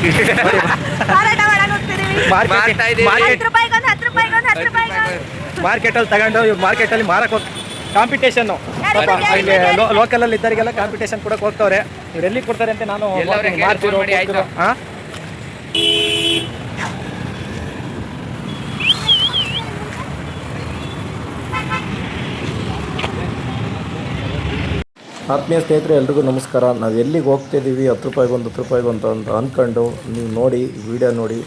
ಮಾರಾಟ ಮಾಡಕ್ ಹೋಗ್ತಿದೀವಿ. ಮಾಡ್ತಾ ಇದೀವಿ. ಹತ್ತು ರೂಪಾಯಿಗೊಂದು ಹತ್ತು ರೂಪಾಯಿಗೊಂದು ಹತ್ತು ರೂಪಾಯಿಗೊಂದು ಮಾರ್ಕೆಟಲ್ಲಿ ತಗೊಂಡು ಇವ್ರು ಮಾರ್ಕೆಟಲ್ಲಿ ಮಾರಕ್ಕೆ ಮಾರಕ್ ಕಾಂಪಿಟೇಷನ್ನು ಯಾರು ಇಲ್ಲಿ ಲೋಕಲಲ್ಲಿ ಇದ್ದರಿಗೆಲ್ಲ ಕಾಂಪಿಟೇಷನ್ ಕೊಡಕ್ಕೆ ಹೋಗ್ತವ್ರೆ. ಇವ್ರು ಎಲ್ಲಿ ಕೊಡ್ತಾರೆ ಅಂತ ನಾನು ಮಾಡ್ತಿರೋ ಮಾಡಿ, ಆಯ್ತಾ? ಹಾಂ ಆತ್ಮೀಯ ಸ್ನೇಹಿತರೆ ಎಲ್ರಿಗೂ ನಮಸ್ಕಾರ. ನಾವು ಎಲ್ಲಿಗೆ ಹೋಗ್ತಿದ್ದೀವಿ ಹತ್ತು ರೂಪಾಯಿಗೊಂದು ಹತ್ತು ರೂಪಾಯಿಗೆ ಅಂತ ಅಂದ್ಕೊಂಡು ನೀವು ನೋಡಿ ವಿಡಿಯೋ ನೋಡಿ.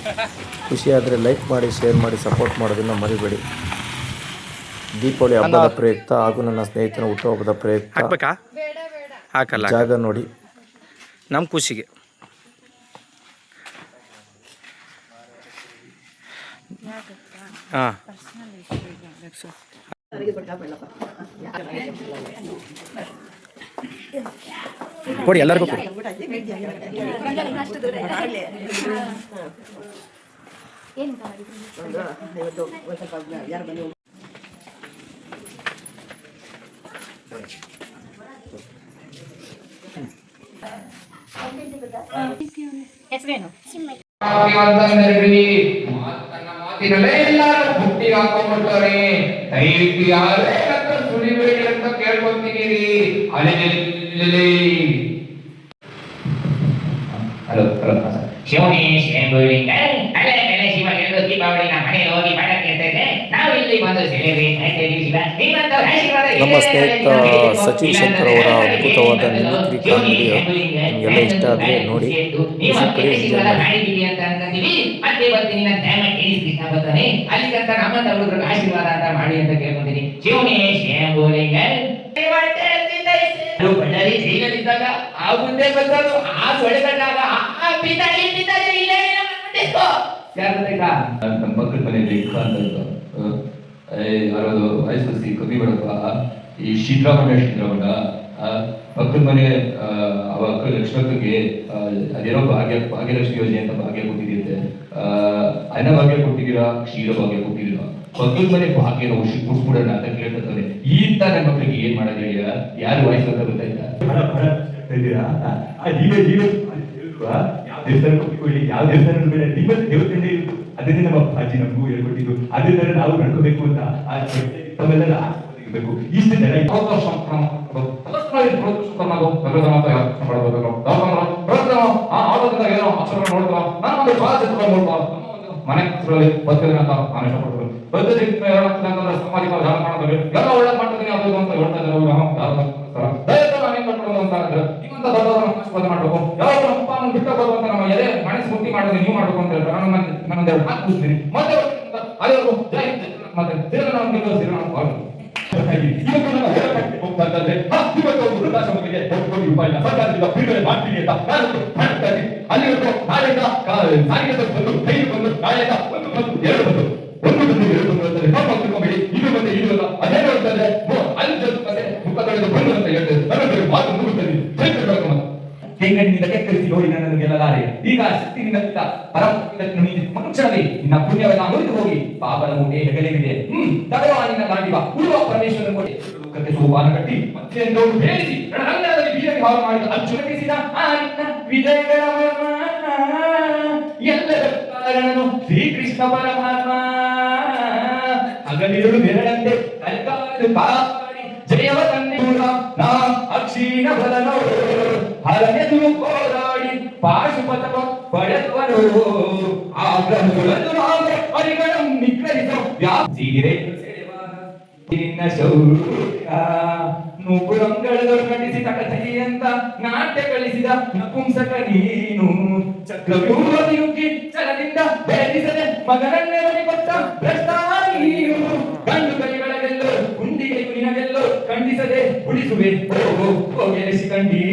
ಖುಷಿಯಾದರೆ ಲೈಕ್ ಮಾಡಿ ಶೇರ್ ಮಾಡಿ ಸಪೋರ್ಟ್ ಮಾಡೋದನ್ನು ಮರಿಬೇಡಿ. ದೀಪಾವಳಿ ಹಬ್ಬದ ಪ್ರಯುಕ್ತ ಹಾಗೂ ನನ್ನ ಸ್ನೇಹಿತನ ಹುಟ್ಟುಹಬ್ಬದ ಪ್ರಯುಕ್ತ. ಹಾಕಲ್ಲ. ಜಾಗ ನೋಡಿ. ನಮ್ಮ ಖುಷಿಗೆ. ಹಾಂ. ಕೊಡಿ ಎಲ್ಲರಿಗೂ ಕೊಡಿ. ತನ್ನ ಮಾತಿನಲ್ಲೇ ಎಲ್ಲಾರು ಬುಟ್ಟಿ ಹಾಕೊಂಡ್ಬಿಡ್ತಾರೆ ದಯವಿಟ್ಟು ಯಾರೇ ನನ್ನ ಸುಳಿಬೇಡಿ ಅಂತ ಕೇಳ್ಕೊಂತೀನಿ ಅಲೆ ಶಿವನೇ ಶೇಂಬುಲಿಂಗ ಅಲ್ಲೇ ಮೇಲೆ ಶಿವ ಎರಡು ದೀಪಾವಳಿನ ಮನೆಗೆ ಹೋಗಿ ಮಾಡಕ್ಕೆ ಇರ್ತೈತೆ ನಾವು ಇಲ್ಲಿ ಬಂದು ಸೆಲೆಬ್ರೇಟ್ ನಮ್ಮ ಸ್ನೇಹಿತ ಸಚಿನ್ ಶಂಕರ್ ಅವರ ಅದ್ಭುತವಾದ ಮಿಮಿಕ್ರಿ ಕಾಮಿಡಿ ನಿಮಗೆಲ್ಲ ಇಷ್ಟ ಆದರೆ ನೋಡಿ ಮತ್ತೆ ಬರ್ತೀನಿ ನನ್ನ ಟೈಮ್ ಕೇಳಿ ಕೃಷ್ಣ ಬರ್ತಾನೆ ಅಲ್ಲಿ ತನಕ ಆಶೀರ್ವಾದ ಅಂತ ಮಾಡಿ ಅಂತ ಕೇಳ್ಕೊಂತೀನಿ. ಶಿವನೇ ಶೇಂಬುಲಿಂಗ ಅದು ಬಳ್ಳಾರಿ ಜೈಲಲ್ಲಿದ್ದಾಗ ಆ ಮುಂದೆ ಬಂದವರು ಆ ಸೊಳೆಗಟ್ಟಾಗ ಪಿತಾಜಿ ಪಿತಾಜಿ ಇಲ್ಲೇ ಇಲ್ಲ. ಮಾಡ್ಬಿಟ್ಟಿತ್ತು. ಯಾರ್ ಗೊತ್ತಾಯ್ತಾ? ನಮ್ಮ ಪಕ್ಕದ ಮನೆಯಲ್ಲಿ ಅಂತ ಯಾರದು ವಯಸ್ಸಿ ಕಮ್ಮಿ ಬೇಡಪ್ಪ ಈ ಶೀತರಾಮಣ್ಣ ಆ, ಪಕ್ಕದ ಮನೆ ಅಕ್ಕ ಲಕ್ಷ್ಮಕ್ಕಗೆ ಅದೇನೋ ಭಾಗ್ಯ ಭಾಗ್ಯಲಕ್ಷ್ಮಿ ಯೋಜನೆ ಅಂತ ಭಾಗ್ಯ ಕೊಟ್ಟಿದ್ದೀತೆ ಆ, ಅನ್ನ ಭಾಗ್ಯ ಕೊಟ್ಟಿದ್ದೀರಾ? ಕ್ಷೀರ ಭಾಗ್ಯ ಕೊಟ್ಟಿದ್ದೀರಾ? ಪಕ್ಕದ ಮನೆ ಭಾಗ್ಯ ನಾವು ಕುಡ್ಸ್ಬಿಡೋಣ ಅಂತ ಕೇಳ್ತಾರೆ ಈ ನನ್ನ ಮಕ್ಕಳಿಗೆ ಏನ್ ಮಾಡೋದು ಹೇಳಿ ಯಾರು ವಯಸ್ಸು ಅಂತ ಗೊತ್ತಾಯ್ತಾ? ಯಾವ ದೇವಸ್ಥಾನ ಹೋಗಿಕೊಳ್ಳಿ ಯಾವ ದೇವಸ್ಥಾನ ಬೇಡ ನಿಮ್ಮಲ್ಲಿ ದೇವಸ್ಥಾನ ಇತ್ತು ಅದನ್ನೇ ನಮ್ಮ ಅಜ್ಜಿ ನಮಗೂ ಹೇಳ್ಕೊಟ್ಟಿದ್ದು. ಅದೇ ತರ ನಾವು ನಡ್ಕೋಬೇಕು ಅಂತ ಆ ತಮ್ಮೆಲ್ಲ ಬೇಕು ಇಷ್ಟು ಜನ ಮನೆ ಬರ್ತದೆ ಅಂತ ನಾನು ಇಷ್ಟಪಡ್ತೀನಿ ಬದ್ಧತೆ ಮಾಡ್ತಾರೆ ಎಲ್ಲ ಒಳ್ಳೆ ಮಾಡ್ತೀನಿ ಅದು ಅಂತ ಹೇಳ್ತಾ ಇದ್ದಾರೆ ದಯವಿಟ್ಟು ನಾನು ಏನ್ ಮಾಡ್ಕೊಳ್ಳೋದು ಅಂತ ನೀವಂತ ದೊಡ್ಡವರನ್ನ ಮಾಡಬೇಕು ಯಾವಾಗ ನಮ್ಮ ಅಪ್ಪ ಅಂತ ಬರುವಂತ ನಮ್ಮ ಎದೆ ಮನಸ್ಸು ಮುಟ್ಟಿ ಮಾಡೋದು ನೀವು ಮಾಡಬೇಕು ಅಂತ ಹೇಳ್ತಾರೆ. ನಾನು ನನ್ನ ನನ್ನೊಂದು ಹಾಕಿ ಕೂತೀನಿ ಮತ್ತೆ ಅದೇ ಜೈ ಮತ್ತೆ ನಾವು ತಿರುಗ ನಾವು ಬಾಳು ಅಂತ ಅಲ್ಲ ಅಲ್ಲಿ ಮತ್ತೆ ಅಂತ ಹೇಳ್ತಾರೆ. ಕೆಂಗಣ್ಣಿನಿಂದ ಕೆಕ್ಕರಿಸಿ ನೋಡಿ ನನ್ನನ್ನು ಗೆಲ್ಲಲಾರೆ. ಈಗ ಶಕ್ತಿ ಪರಮಶಕ್ತಿಯಿಂದ ನೀನು ಮನುಷ್ಯನಲ್ಲಿ ನಿನ್ನ ಪುಣ್ಯವೆಲ್ಲ ಮುರಿದು ಹೋಗಿ ಪಾಪದ ಮುಂದೆ ಹೆಗಲಿಗಿದೆ ಹ್ಮ್ ತಡೆಯುವ ನಿನ್ನ ಪೂರ್ವ ಪರಮೇಶ್ವರನ ಕೊಡಿ ಲೋಕಕ್ಕೆ ಸೋಪಾನ ಕಟ್ಟಿ, ಮತ್ತೆ ಬೇಡಿಸಿ ರಣರಂಗದಲ್ಲಿ ಬೀರಗೆ ಹಾಳು ಮಾಡಿದ ಅರ್ಜುನ ಕಟ್ಟಿಸಿದ ಆ ನಿನ್ನ ವಿಜಯಗಳ ಎಲ್ಲರ ಕಾರಣನು ಶ್ರೀಕೃಷ್ಣ ಪರಮಾತ್ಮ. ಹಗಲಿರುಳು ಬೆರಳಂತೆ ಕಲ್ಕಾಲು ಕಾಪಾಡಿ, ಜಯವ ತಂದೆ ನಾ ಅಕ್ಷೀಣ ಬಲನೋ. ಹರನೆದುರು ಹೋರಾಡಿ ಪಾಶುಪತವ ಪಡೆದವರು. ವ್ಯಾಪ್ತಿರೆ ನಿನ್ನ ಶೌರ್ಯ. ನೂಪುರಂಗಳದೊಳು ನಟಿಸಿ ತಟತಗಿಯಂತ ನಾಟ್ಯ ಕಳಿಸಿದ ನಪುಂಸಕ ನೀನು. ಚಕ್ರವ್ಯೂಹ ತಿರುಗಿ ಛಲದಿಂದ ಭೇದಿಸದೆ ಮಗನನ್ನೇ ಬಲಿ ಕೊಟ್ಟ ಭ್ರಷ್ಟ ನೀನು. ಗಂಡು ಕೈಗಳಲ್ಲೆಲ್ಲೋ, ಗುಂಡಿಗೆ ನಿನಗೆಲ್ಲೋ ಖಂಡಿಸದೆ ಉಳಿಸುವೆ. ಹೋಗೋ ಹೋಗೆಲೆಸಿ ಕಂಡಿ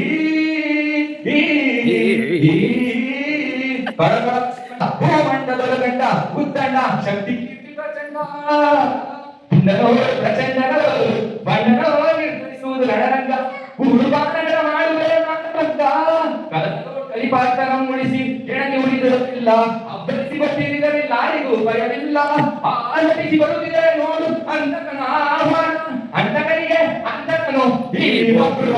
ಮಂಡಲದ ಗಂಡ ಉತ್ತಣ್ಣ ಶಕ್ತಿ ಕೀರ್ತಿ ಪ್ರಚಂಡ ಪ್ರಚಂಡಗಳು ಬಣ್ಣನೋ ನಿರ್ಧರಿಸುವುದು ರಣರಂಗ. ಹುಡುಗಾಟಗಳ ಮಾಡುವೆ ನಾಟಕಂತ ಕಲಕೋ ಕಲಿಪಾತನ ಉಳಿಸಿ ಕೆಳಗೆ ಉಳಿದಿರುತ್ತಿಲ್ಲ. ಅಬ್ಬರಿಸಿ ಬಟ್ಟಿರಿದರಿಲ್ಲ ಯಾರಿಗೂ ಭಯವಿಲ್ಲ. ಆ ನಟಿಸಿ ಬರುತ್ತಿದೆ ನೋಡು ಅಂತಕನ ಆಹ್ವಾನ. ಅಂತಕನಿಗೆ ಅಂತಕನು ಈ ಒಬ್ಬರು